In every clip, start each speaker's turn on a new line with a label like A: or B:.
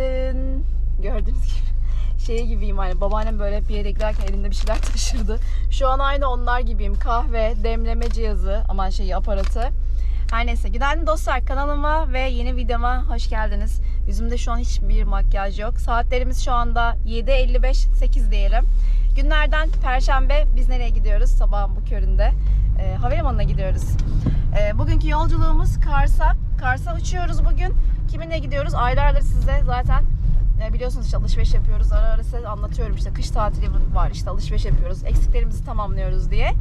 A: Günaydın. Gördüğünüz gibi şey gibiyim hani babaannem böyle bir yere giderken elinde bir şeyler taşırdı. Şu an aynı onlar gibiyim. Kahve, demleme cihazı, aman şey aparatı. Her neyse günaydın dostlar kanalıma ve yeni videoma hoş geldiniz. Yüzümde şu an hiçbir makyaj yok. Saatlerimiz şu anda 7.55 8 diyelim. Günlerden perşembe biz nereye gidiyoruz? Sabahın bu köründe. E, havalimanına gidiyoruz. E, bugünkü yolculuğumuz Kars'a. Kars'a uçuyoruz bugün. Kiminle gidiyoruz? Aylardır size zaten e, biliyorsunuz işte alışveriş yapıyoruz. Ara ara size anlatıyorum işte kış tatili var işte alışveriş yapıyoruz. Eksiklerimizi tamamlıyoruz diye.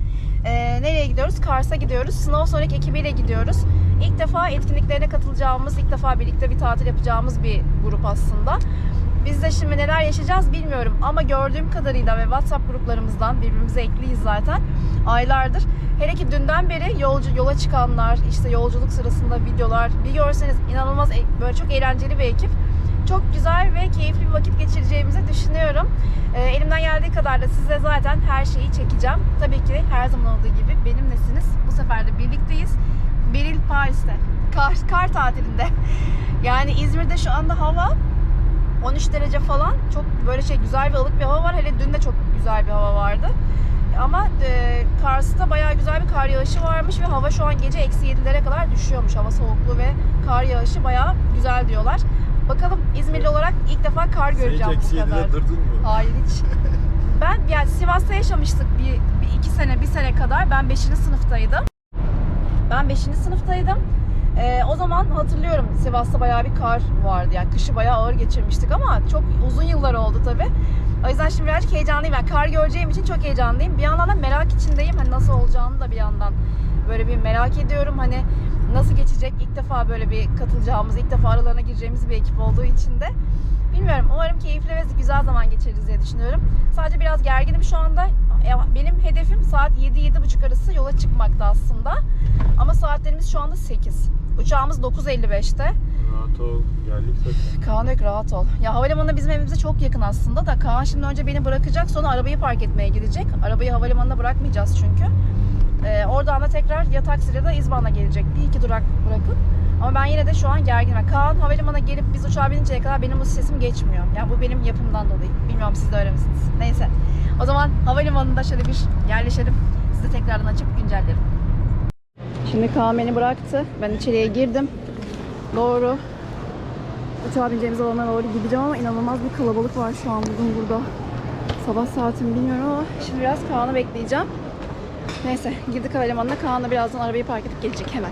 A: E, nereye gidiyoruz? Kars'a gidiyoruz. Snow Sonic ekibiyle gidiyoruz. İlk defa etkinliklerine katılacağımız, ilk defa birlikte bir tatil yapacağımız bir grup aslında. Biz de şimdi neler yaşayacağız bilmiyorum ama gördüğüm kadarıyla ve WhatsApp gruplarımızdan birbirimize ekliyiz zaten aylardır. Hele ki dünden beri yolcu yola çıkanlar, işte yolculuk sırasında videolar bir görseniz inanılmaz e- böyle çok eğlenceli bir ekip. Çok güzel ve keyifli bir vakit geçireceğimizi düşünüyorum. Ee, elimden geldiği kadar da size zaten her şeyi çekeceğim. Tabii ki her zaman olduğu gibi benimlesiniz. Bu sefer de birlikteyiz. Beril Paris'te. Kar, kar tatilinde. Yani İzmir'de şu anda hava 13 derece falan. Çok böyle şey güzel ve ılık bir hava var. Hele dün de çok güzel bir hava vardı. Ama e, Kars'ta bayağı güzel bir kar yağışı varmış ve hava şu an gece eksi 7'lere kadar düşüyormuş. Hava soğukluğu ve kar yağışı bayağı güzel diyorlar. Bakalım İzmirli olarak ilk defa kar göreceğim
B: eksi
A: bu kadar.
B: durdun mu?
A: Hayır hiç. Ben yani Sivas'ta yaşamıştık bir, bir iki sene, bir sene kadar. Ben 5. sınıftaydım. Ben 5. sınıftaydım. Ee, o zaman hatırlıyorum Sivas'ta bayağı bir kar vardı. Yani kışı bayağı ağır geçirmiştik ama çok uzun yıllar oldu tabi. O yüzden şimdi birazcık heyecanlıyım. Yani kar göreceğim için çok heyecanlıyım. Bir yandan da merak içindeyim. Hani nasıl olacağını da bir yandan böyle bir merak ediyorum. Hani nasıl geçecek? İlk defa böyle bir katılacağımız, ilk defa aralarına gireceğimiz bir ekip olduğu için de. Bilmiyorum. Umarım keyifli ve güzel zaman geçiririz diye düşünüyorum. Sadece biraz gerginim şu anda. E, Benim hedefim saat 7-7.30 arası yola çıkmakta aslında. Ama saatlerimiz şu anda 8. Uçağımız 9.55'te.
B: Rahat ol. Geldik zaten.
A: Kaan diyor ki rahat ol. Ya havalimanı bizim evimize çok yakın aslında da Kaan şimdi önce beni bırakacak sonra arabayı park etmeye gidecek. Arabayı havalimanına bırakmayacağız çünkü. Ee, oradan da tekrar ya taksiyle da İzban'a gelecek. Bir iki durak bırakıp. Ama ben yine de şu an gerginim. Kaan havalimanına gelip biz uçağa bininceye kadar benim bu sesim geçmiyor. Yani bu benim yapımdan dolayı. Bilmiyorum siz de öyle misiniz? Neyse. O zaman havalimanında şöyle bir yerleşelim. Size tekrardan açıp güncellerim. Şimdi Kaan beni bıraktı. Ben içeriye girdim. Doğru. Uçağa bineceğimiz alana doğru gideceğim ama inanılmaz bir kalabalık var şu an bugün burada. Sabah saatimi bilmiyorum ama şimdi biraz Kaan'ı bekleyeceğim. Neyse girdik havalimanına. Kaan da birazdan arabayı park edip gelecek hemen.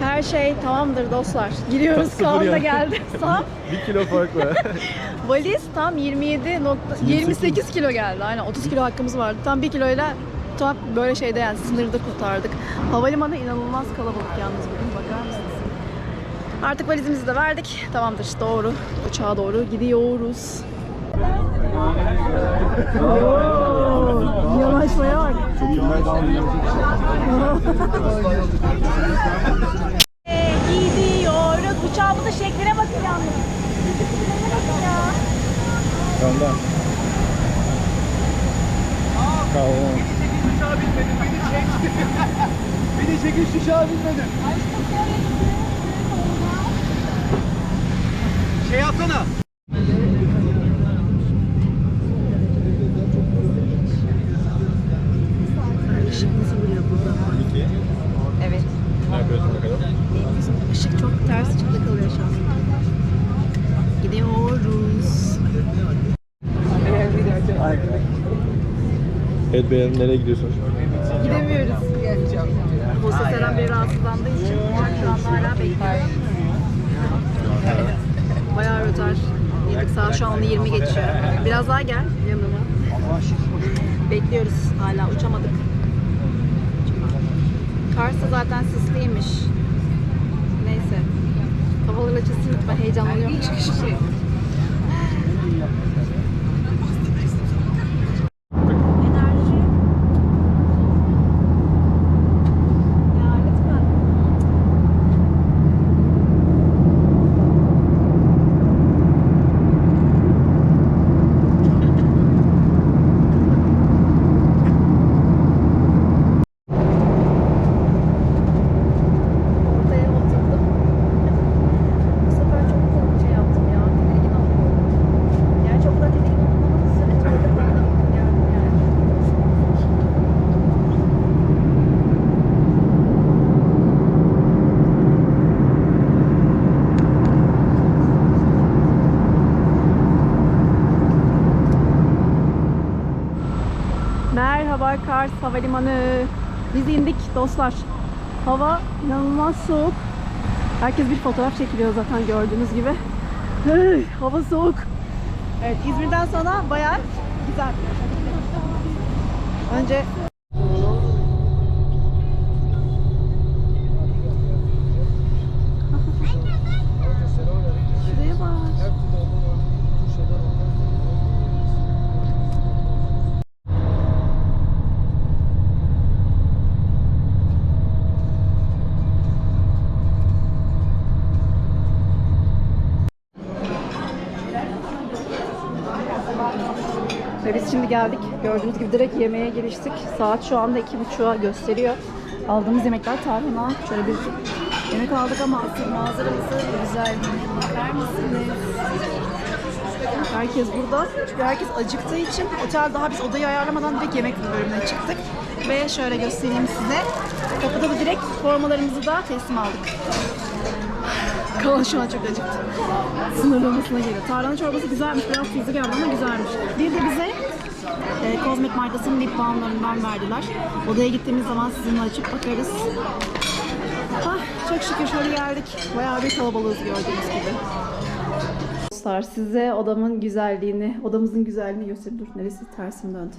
A: Her şey tamamdır dostlar. Giriyoruz Kaan da geldi. Tam
B: Bir kilo fark var.
A: valiz tam 27 nokta, 28 kilo geldi. Aynen 30 kilo hakkımız vardı. Tam 1 kiloyla tam böyle şeyde yani sınırda kurtardık. Havalimanı inanılmaz kalabalık yalnız bugün bakar mısınız? Artık valizimizi de verdik. Tamamdır doğru. Uçağa doğru gidiyoruz. Oo, Yanaşmaya bak. Gidiyoruz. Uçağımızın şekline bakın yalnız. Şekline bakın ya.
B: Tamam. Tamam.
C: Beni çekin şu an bilmedim. Şey yapsana.
B: İki.
A: Evet.
B: Ne yapıyorsun bakalım?
A: Işık çok ters açıkta kalıyor şu an. Gidiyoruz.
B: Evet beğendim. Nereye gidiyorsun?
A: Gidemiyoruz. Bu seslerden beri rahatsızlandığı için şu anda hala bekliyor. Bayağı rötar. Yedik saat şu an 20 geçiyor. Biraz daha gel yanıma. Bekliyoruz hala uçamadık. Kars da zaten sisliymiş. Neyse. Havalar açılsın lütfen heyecanlanıyorum için. Enerji. Ya lütfen. Ortaya oturdum. Bu sefer çok korkacağım. Kars Havalimanı. Biz indik dostlar. Hava inanılmaz soğuk. Herkes bir fotoğraf çekiliyor zaten gördüğünüz gibi. Hey, hava soğuk. Evet İzmir'den sonra bayağı güzel. Önce Ve biz şimdi geldik. Gördüğünüz gibi direkt yemeğe giriştik. Saat şu anda iki buçuğa gösteriyor. Aldığımız yemekler tarhana. Şöyle bir yemek aldık ama asıl manzaramızı güzelliğine bakar mısınız? Herkes burada. Çünkü herkes acıktığı için otel daha biz odayı ayarlamadan direkt yemek bölümüne çıktık. Ve şöyle göstereyim size. Kapıda da direkt formalarımızı da teslim aldık. Kaan şu an çok acıktı. Sınırlamasına geliyor. Tarhana çorbası güzelmiş. Biraz tuzlu geldi ama güzelmiş. Bir de bize e, Cosmic markasının lip balmlarından verdiler. Odaya gittiğimiz zaman sizinle açıp bakarız. Ah, çok şükür şöyle geldik. Bayağı bir kalabalığız gördüğünüz gibi. Dostlar size odamın güzelliğini, odamızın güzelliğini göstereyim. Dur neresi tersim döndü.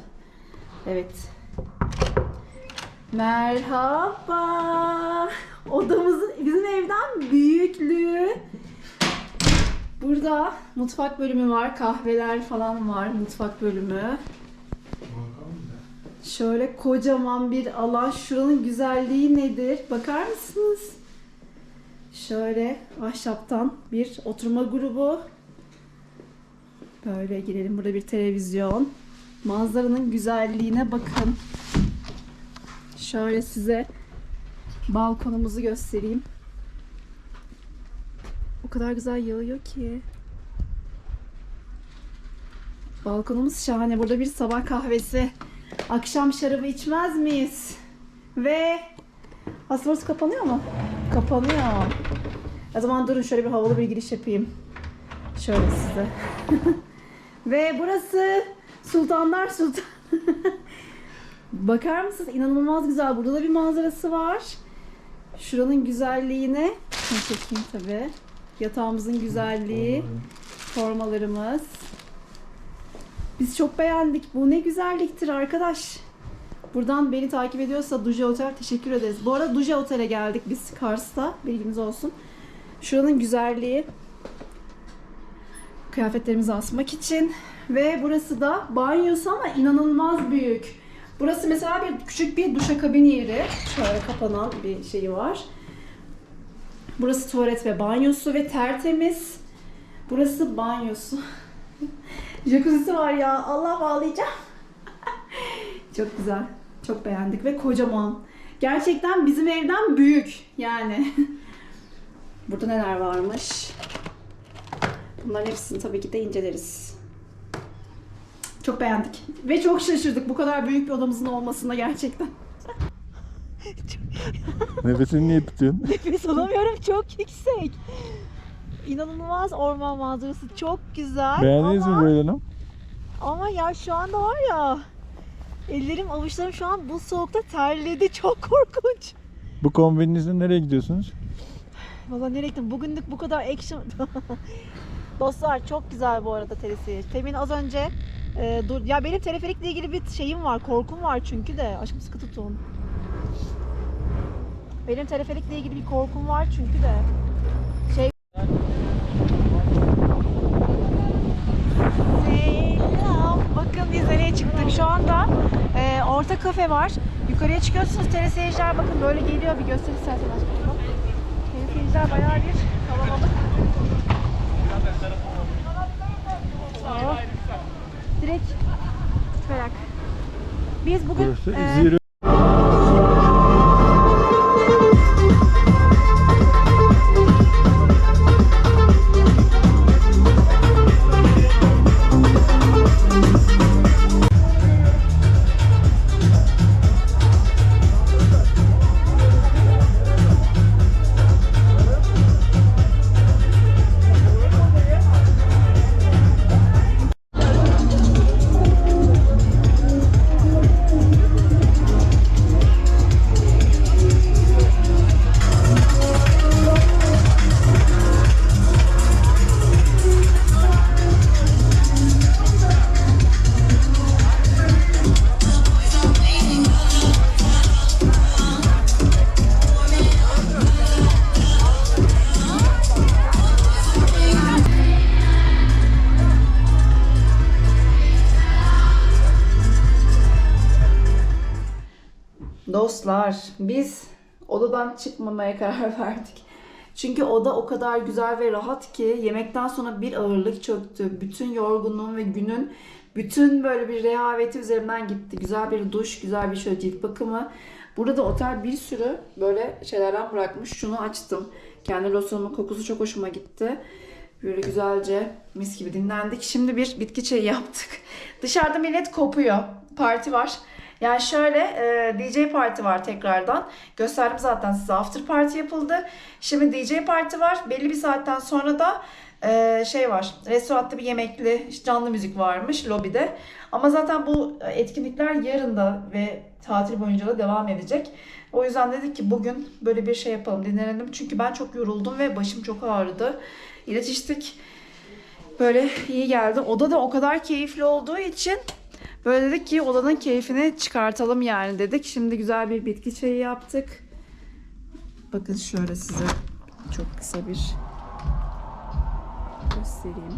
A: Evet. Merhaba. Odamızın bizim evden büyüklüğü. Burada mutfak bölümü var, kahveler falan var mutfak bölümü. Şöyle kocaman bir alan. Şuranın güzelliği nedir? Bakar mısınız? Şöyle ahşaptan bir oturma grubu. Böyle girelim. Burada bir televizyon. Manzaranın güzelliğine bakın. Şöyle size balkonumuzu göstereyim. O kadar güzel yağıyor ki. Balkonumuz şahane. Burada bir sabah kahvesi. Akşam şarabı içmez miyiz? Ve aslında kapanıyor mu? Kapanıyor. O zaman durun şöyle bir havalı bir giriş yapayım. Şöyle size. Ve burası Sultanlar Sultan. Bakar mısınız? İnanılmaz güzel. Burada da bir manzarası var. Şuranın güzelliğine Şunu çekeyim tabii. Yatağımızın güzelliği, formalarımız. Biz çok beğendik. Bu ne güzelliktir arkadaş. Buradan beni takip ediyorsa Duje Otel teşekkür ederiz. Bu arada Duje Otel'e geldik biz Kars'ta. Bilginiz olsun. Şuranın güzelliği. Kıyafetlerimizi asmak için. Ve burası da banyosu ama inanılmaz büyük. Burası mesela bir küçük bir duşakabin yeri. Şöyle kapanan bir şeyi var. Burası tuvalet ve banyosu ve tertemiz. Burası banyosu. Jacuzzi'si var ya. Allah bağlayacağım. Çok güzel. Çok beğendik ve kocaman. Gerçekten bizim evden büyük yani. Burada neler varmış? Bunların hepsini tabii ki de inceleriz. Çok beğendik. Ve çok şaşırdık bu kadar büyük bir odamızın olmasına gerçekten.
B: Nefesini niye tutuyorsun?
A: Nefes alamıyorum çok yüksek. İnanılmaz orman manzarası çok güzel.
B: Beğendiniz mi
A: ama,
B: böyle lan?
A: Ama ya şu anda var ya ellerim avuçlarım şu an bu soğukta terledi çok korkunç.
B: Bu kombininizle nereye gidiyorsunuz?
A: Valla nereye gittim? Bugünlük bu kadar action. Dostlar çok güzel bu arada telesi. Temin az önce e, dur ya benim teleferikle ilgili bir şeyim var, korkum var çünkü de aşkım sıkı tutun. Benim teleferikle ilgili bir korkum var çünkü de. Şey Selam. Bakın biz nereye çıktık. Şu anda e, orta kafe var. Yukarıya çıkıyorsunuz. Teleseyirciler bakın böyle geliyor. Bir göster istersen aşkım. Teleseyirciler bayağı bir kalabalık. Direkt Perak. Biz bugün
B: Burası
A: e, Dostlar biz odadan çıkmamaya karar verdik. Çünkü oda o kadar güzel ve rahat ki yemekten sonra bir ağırlık çöktü. Bütün yorgunluğum ve günün bütün böyle bir rehaveti üzerimden gitti. Güzel bir duş, güzel bir şöyle cilt bakımı. Burada da otel bir sürü böyle şeylerden bırakmış. Şunu açtım. Kendi losyonumun kokusu çok hoşuma gitti. Böyle güzelce mis gibi dinlendik. Şimdi bir bitki çayı yaptık. Dışarıda millet kopuyor. Parti var. Yani şöyle e, DJ parti var tekrardan. Gösterdim zaten size after party yapıldı. Şimdi DJ parti var. Belli bir saatten sonra da e, şey var. Restoranda bir yemekli canlı müzik varmış lobide. Ama zaten bu etkinlikler yarın da ve tatil boyunca da devam edecek. O yüzden dedik ki bugün böyle bir şey yapalım dinlenelim. Çünkü ben çok yoruldum ve başım çok ağrıdı. İlaç içtik. Böyle iyi geldi. Oda da o kadar keyifli olduğu için böyle dedik ki odanın keyfini çıkartalım yani dedik. Şimdi güzel bir bitki çayı yaptık. Bakın şöyle size çok kısa bir göstereyim.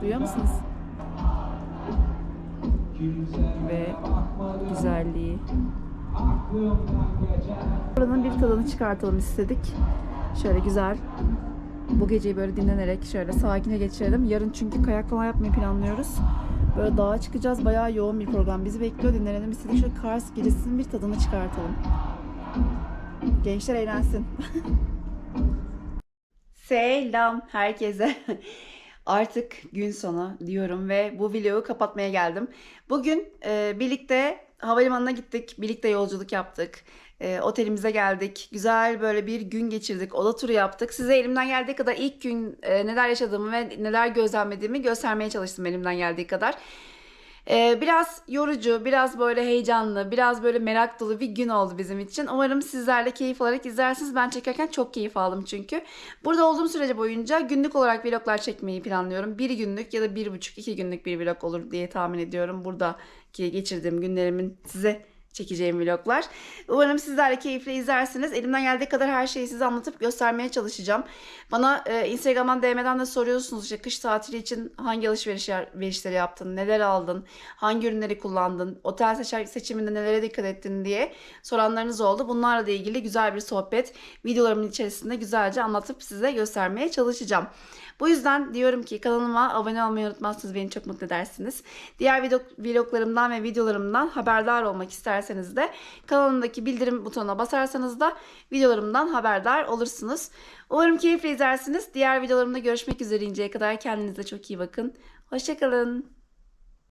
A: Duyuyor musunuz? Ve güzelliği. Buranın bir tadını çıkartalım istedik. Şöyle güzel. Bu geceyi böyle dinlenerek şöyle sakine geçirelim. Yarın çünkü kayak falan yapmayı planlıyoruz. Böyle dağa çıkacağız. Bayağı yoğun bir program bizi bekliyor. Dinlenelim istedik. Şöyle Kars girisinin bir tadını çıkartalım. Gençler eğlensin. Selam herkese. Artık gün sonu diyorum ve bu vlogu kapatmaya geldim. Bugün e, birlikte havalimanına gittik, birlikte yolculuk yaptık. E, otelimize geldik. Güzel böyle bir gün geçirdik. Oda turu yaptık. Size elimden geldiği kadar ilk gün e, neler yaşadığımı ve neler gözlemlediğimi göstermeye çalıştım elimden geldiği kadar. Ee, biraz yorucu, biraz böyle heyecanlı, biraz böyle merak dolu bir gün oldu bizim için. Umarım sizler de keyif alarak izlersiniz. Ben çekerken çok keyif aldım çünkü. Burada olduğum sürece boyunca günlük olarak vloglar çekmeyi planlıyorum. Bir günlük ya da bir buçuk, iki günlük bir vlog olur diye tahmin ediyorum. Buradaki geçirdiğim günlerimin size çekeceğim vloglar. Umarım sizler de keyifle izlersiniz. Elimden geldiği kadar her şeyi size anlatıp göstermeye çalışacağım. Bana e, Instagram'dan DM'den de soruyorsunuz işte kış tatili için hangi alışveriş alışverişleri yaptın, neler aldın, hangi ürünleri kullandın, otel seçer, seçiminde nelere dikkat ettin diye soranlarınız oldu. Bunlarla da ilgili güzel bir sohbet videolarımın içerisinde güzelce anlatıp size göstermeye çalışacağım. Bu yüzden diyorum ki kanalıma abone olmayı unutmazsanız beni çok mutlu edersiniz. Diğer video, vloglarımdan ve videolarımdan haberdar olmak isterseniz de kanalımdaki bildirim butonuna basarsanız da videolarımdan haberdar olursunuz. Umarım keyifle izlersiniz. Diğer videolarımda görüşmek üzere inceye kadar kendinize çok iyi bakın. Hoşçakalın.